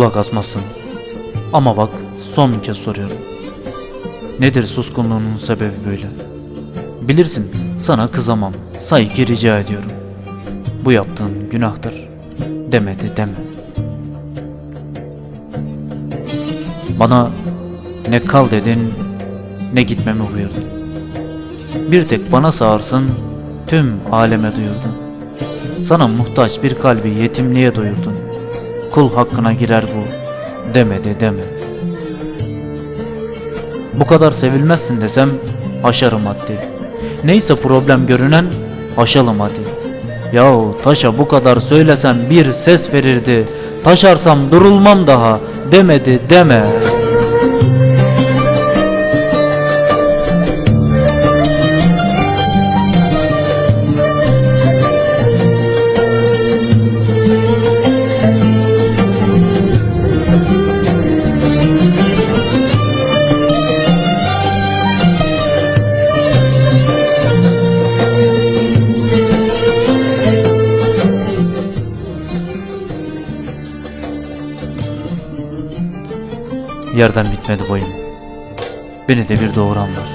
kulak asmazsın. Ama bak son kez soruyorum. Nedir suskunluğunun sebebi böyle? Bilirsin sana kızamam. Saygı rica ediyorum. Bu yaptığın günahtır. Demedi deme. Bana ne kal dedin ne gitmemi buyurdun. Bir tek bana sağırsın tüm aleme duyurdun. Sana muhtaç bir kalbi yetimliğe doyurdun. Kul hakkına girer bu demedi deme. Bu kadar sevilmezsin desem aşarım haddi. Neyse problem görünen aşalım hadi. Yahu taşa bu kadar söylesem bir ses verirdi. Taşarsam durulmam daha demedi deme. Yerden bitmedi boyum. Beni de bir doğuran var.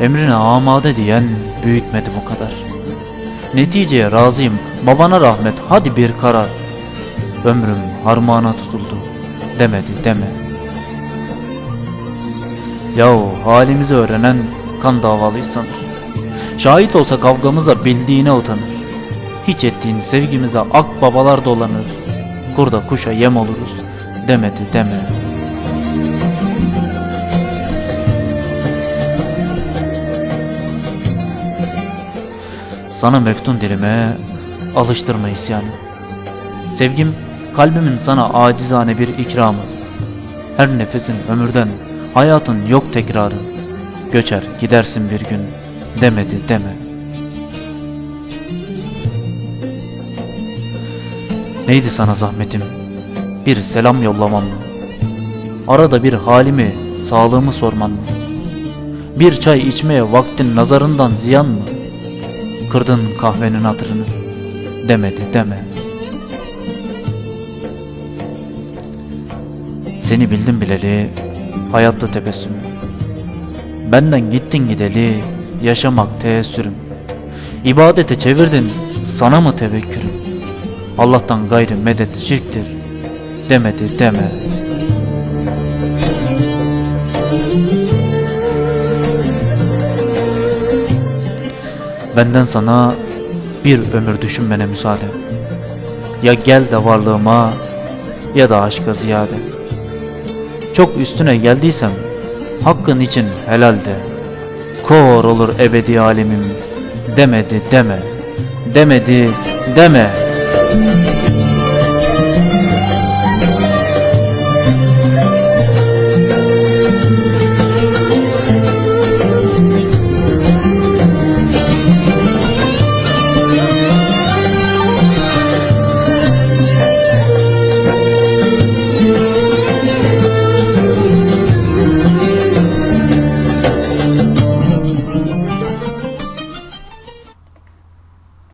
Emrine amade diyen büyütmedi bu kadar. Neticeye razıyım. Babana rahmet. Hadi bir karar. Ömrüm harmana tutuldu. Demedi deme. Yahu halimizi öğrenen kan davalıyız sanır. Şahit olsa kavgamıza bildiğine utanır. Hiç ettiğin sevgimize ak babalar dolanır. Kurda kuşa yem oluruz. Demedi deme. Sana meftun dilime alıştırma isyanı. Sevgim kalbimin sana acizane bir ikramı. Her nefesin ömürden hayatın yok tekrarı. Göçer gidersin bir gün demedi deme. Neydi sana zahmetim? Bir selam yollamam mı? Arada bir halimi, sağlığımı sorman mı? Bir çay içmeye vaktin nazarından ziyan mı? Kırdın kahvenin hatırını. Demedi deme. Seni bildim bileli Hayatta tebessüm. Benden gittin gideli Yaşamak teessürüm. İbadete çevirdin Sana mı tevekkürüm? Allah'tan gayrı medet şirktir. Demedi deme Benden sana bir ömür düşünmene müsaade. Ya gel de varlığıma ya da aşka ziyade. Çok üstüne geldiysem hakkın için helal de. Kor olur ebedi alemim demedi deme. Demedi deme.